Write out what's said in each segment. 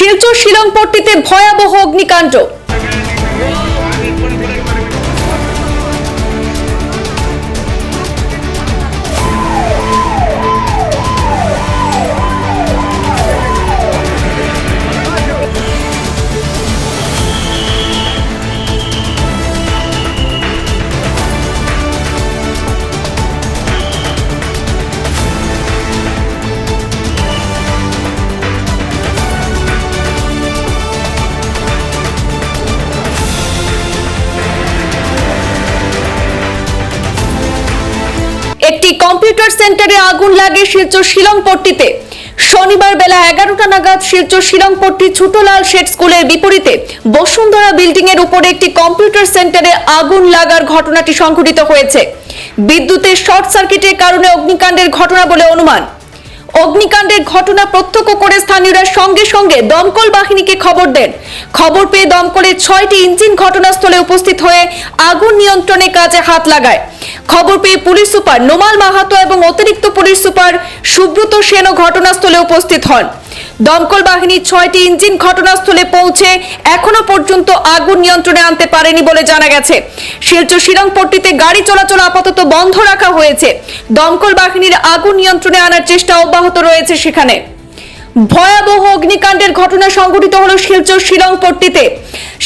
শিলচর শিলংপট্টিতে ভয়াবহ অগ্নিকাণ্ড। কম্পিউটার সেন্টারে আগুন লাগে শিলচর শিলংপট্টিতে শনিবার বেলা এগারোটা নাগাদ শিলচর শিলংপট্টি ছোটলাল শেঠ স্কুলের বিপরীতে বসুন্ধরা বিল্ডিং এর উপরে একটি কম্পিউটার সেন্টারে আগুন লাগার ঘটনাটি সংঘটিত হয়েছে। বিদ্যুতের শর্ট সার্কিটের কারণে অগ্নিকাণ্ডের ঘটনা বলে অনুমান। অগ্নিকাণ্ডের ঘটনা প্রত্যক্ষ করে স্থানীয়রা সঙ্গে সঙ্গে দমকল বাহিনীকে খবর দেন। খবর পেয়ে দমকলের ছয়টি ইঞ্জিন ঘটনাস্থলে উপস্থিত হয়ে আগুন নিয়ন্ত্রণে কাজে হাত লাগায়। খবর পেয়ে পুলিশ সুপার নোমাল মাহাতো এবং অতিরিক্ত পুলিশ সুপার সুব্রত সেনও ঘটনাস্থলে উপস্থিত হন। দমকল বাহিনীর ছয়টি ইঞ্জিন ঘটনাস্থলে পৌঁছে এখনও পর্যন্ত আগুন নিয়ন্ত্রণে আনতে পারেনি বলে জানা গেছে। শিলচর শিলংপট্টিতে গাড়ি চলাচল আপাতত বন্ধ রাখা হয়েছে। দমকল বাহিনীর আগুন নিয়ন্ত্রণে আনার চেষ্টা অব্যাহত রয়েছে সেখানে। ভয়াবহ অগ্নিকাণ্ডের ঘটনা সংঘটিত হল শিলচর শিলংপট্টিতে।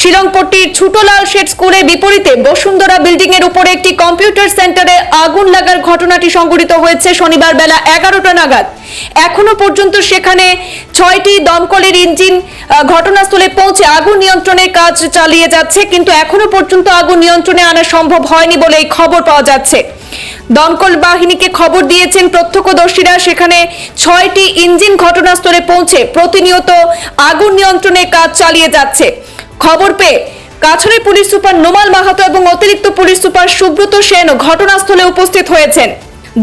শিলংপট্টির ছোটলাল শেঠ স্কুলের বিপরীতে বসুন্ধরা বিল্ডিং এর উপরে একটি কম্পিউটার সেন্টারে আগুন লাগার ঘটনাটি সংঘটিত হয়েছে শনিবার বেলা এগারোটা নাগাদ। এখনও পর্যন্ত সেখানে ছয়টি দমকলের ইঞ্জিন ঘটনাস্থলে পৌঁছে আগুন নিয়ন্ত্রণের কাজ চালিয়ে যাচ্ছে, কিন্তু এখনও পর্যন্ত আগুন নিয়ন্ত্রণে আনা সম্ভব হয়নি বলে এই খবর পাওয়া যাচ্ছে। দমকল বাহিনীকে খবর দিয়েছেন প্রত্যক্ষদর্শীরা। সেখানে ছয়টি ইঞ্জিন ঘটনাস্থলে পৌঁছে প্রতিনিয়ত আগুন নিয়ন্ত্রণে কাজ চালিয়ে যাচ্ছে। খবর পেয়ে কাছড়ের পুলিশ সুপার নোমাল মাহাতো এবং অতিরিক্ত পুলিশ সুপার সুব্রত সেন ঘটনাস্থলে উপস্থিত হয়েছেন।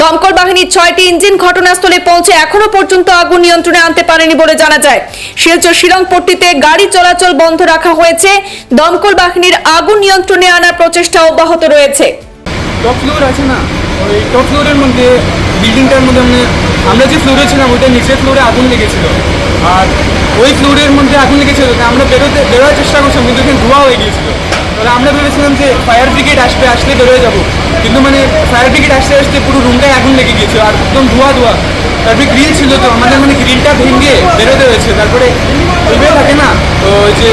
দমকল বাহিনীর ছয়টি ইঞ্জিন ঘটনাস্থলে পৌঁছে এখনও পর্যন্ত আগুন নিয়ন্ত্রণে আনতে পারেনি বলে জানা যায়। শিলচর শিলংপট্টিতে গাড়ি চলাচল বন্ধ রাখা হয়েছে। দমকল বাহিনীর আগুন নিয়ন্ত্রণে আনার প্রচেষ্টা অব্যাহত রয়েছে। টপ ফ্লোর আছে না, ওই টপ ফ্লোরের মধ্যে বিল্ডিংটার মধ্যে মানে আমরা যে ফ্লোরে ছিলাম, ওইটা নিচের ফ্লোরে আগুন লেগেছিল। আর ওই ফ্লোরের মধ্যে আগুন লেগেছিল আমরা বেরোতে, বেরোয়ার চেষ্টা করছিলাম, কিন্তু ওখানে ধোয়া হয়ে গিয়েছিল। তাহলে আমরা ভেবেছিলাম যে ফায়ার ব্রিগেড আসবে, আসলে বেরোয় যাব। কিন্তু মানে ফায়ার ব্রিগেড আসতে আসতে পুরো রুমটায় আগুন লেগে গিয়েছিল, আর একদম ধোয়া ধোয়া। তারপরে গ্রিল ছিল তো আমাদের মানে গ্রিলটা ভেঙে বেরোতে হয়েছে। তারপরে ওইভাবে থাকে না তো ওই যে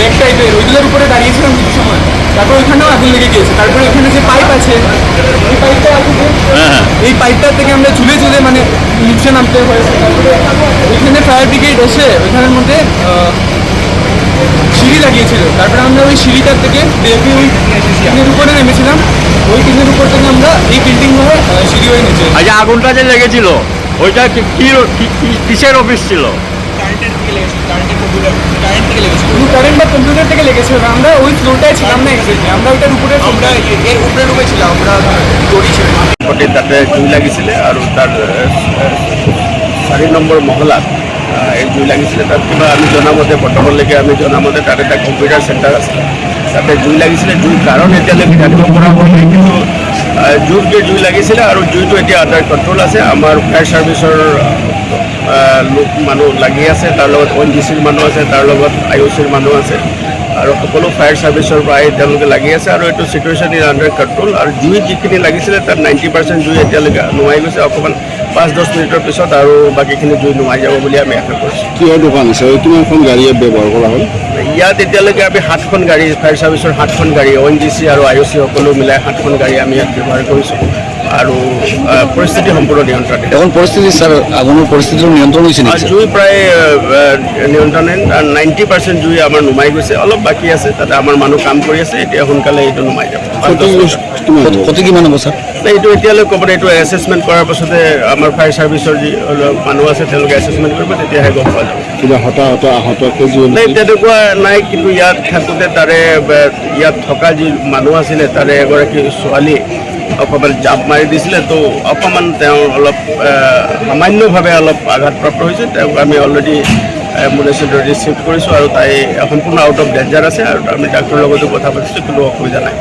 রেক টাইপের ওইগুলোর উপরে দাঁড়িয়েছিলাম কিছু সময়। তারপর ওইখানেও আগুন লেগে গিয়েছে। তারপরে ওইখানে যে পাইপ আছে এই পাইপটা এই পাইপটা থেকে আমরা ঝুলে ঝুলে মানে নিচে নামতে হয়েছে ওইখানে ফায়ার ব্রিগেড এসে ওইখানের মধ্যে সিঁড়ি লাগিয়েছিল। তারপরে আমরা ওই সিঁড়িটার থেকে দেখি ওই টিনের উপরে নেমেছিলাম। ওই টিনের উপর থেকে আমরা এই বিল্ডিং হয়ে সিঁড়ি হয়ে নিচে আচ্ছা আগুনটা যে লেগেছিল। ওইটা কি কিসের অফিস ছিল? কারেন্ট বা কম্পিউটার থেকে লেগেছিল আমরা ওই ফ্লোরটায় ছিলাম না আমরা ওইটার উপরে আমরা এর উপরে রুমে ছিলাম আমরা দড়ি ছিল গতিকে তাতে জুই লাগিছিলে আৰু তাৰ চাৰি নম্বৰ মহলাত এই জুই লাগিছিলে তাত কিবা আমি জনামতে বৰ্তমানলৈকে আমি জনামতে তাত এটা কম্পিউটাৰ চেণ্টাৰ আছিলে তাতে জুই লাগিছিলে জুই কাৰণ এতিয়ালৈকে জানিব পৰা হোৱা নাই কিন্তু যে জুই লাগিছিলে আৰু জুইটো এতিয়া আণ্ডাৰ কণ্ট্ৰল আছে। আমাৰ ফায়াৰ ছাৰ্ভিচৰ লোক মানুহ লাগি আছে তাৰ লগত অন জি চিৰ মানুহ আছে তাৰ লগত আই অ' চিৰ মানুহ আছে। আৰু সকলো ফায়াৰ ছাৰ্ভিচৰ পৰা আহি তেওঁলোকে লাগি আছে আৰু এইটো চিটুৱেশ্যন ইন আণ্ডাৰ কণ্ট্ৰল আৰু জুই যিখিনি লাগিছিলে তাত নাইণ্টি পাৰ্চেণ্ট জুই এতিয়ালৈকে নুমাই গৈছে। অকণমান পাঁচ দহ মিনিটৰ পিছত আৰু বাকীখিনি জুই নুমাই যাব বুলি আমি আশা কৰিছোঁ। কিহৰ দোকান আছে? কিমানখন গাড়ী ইয়াত ব্যৱহাৰ কৰা হ'ল? ইয়াত এতিয়ালৈকে আমি সাতখন গাড়ী ফায়াৰ ছাৰ্ভিচৰ সাতখন গাড়ী অ' এন জি চি আৰু আই অ' চি সকলো মিলাই সাতখন গাড়ী আমি ইয়াত ব্যৱহাৰ কৰিছোঁ। আৰু পৰিস্থিতি সম্পূৰ্ণ নিয়ন্ত্ৰণে। এখন পৰিস্থিতি ছাৰ আগুনৰ পৰিস্থিতিটো নিয়ন্ত্ৰণ হৈছে আৰু জুই প্ৰায় নিয়ন্ত্ৰণে নাইণ্টি পাৰ্চেণ্ট জুই আমাৰ নুমাই গৈছে অলপ বাকী আছে তাতে আমাৰ মানুহ কাম কৰি আছে এতিয়া সোনকালে এইটো নুমাই যাব। ক্ষতি কিমান হ'ব ছাৰ? এইটো এতিয়ালৈ ক'ব এইটো এছেছমেণ্ট কৰাৰ পাছতে আমাৰ ফায়াৰ ছাৰ্ভিচৰ যি মানুহ আছে তেওঁলোকে এছেছমেণ্ট কৰিব তেতিয়াহে গম পোৱা যাব। কিবা হতাহত আহত নাই তেনেকুৱা নাই কিন্তু ইয়াত থাকোঁতে তাৰে ইয়াত থকা যি মানুহ আছিলে তাৰে এগৰাকী ছোৱালী অকণমান জাপ মাৰি দিছিলে, তো অকণমান অলপ অল্প সামান্যভাৱে অলপ আঘাতপ্ৰাপ্ত তেওঁক আমি অলৰেডি এম্বুলেঞ্চত ৰিচিভ কৰিছোঁ আৰু তাই সম্পূৰ্ণ আউট অফ ডেঞ্জাৰ আছে আৰু আমি ডাক্তৰৰ লগতো কথা পাতিছোঁ, কোনো অসুবিধা নাই।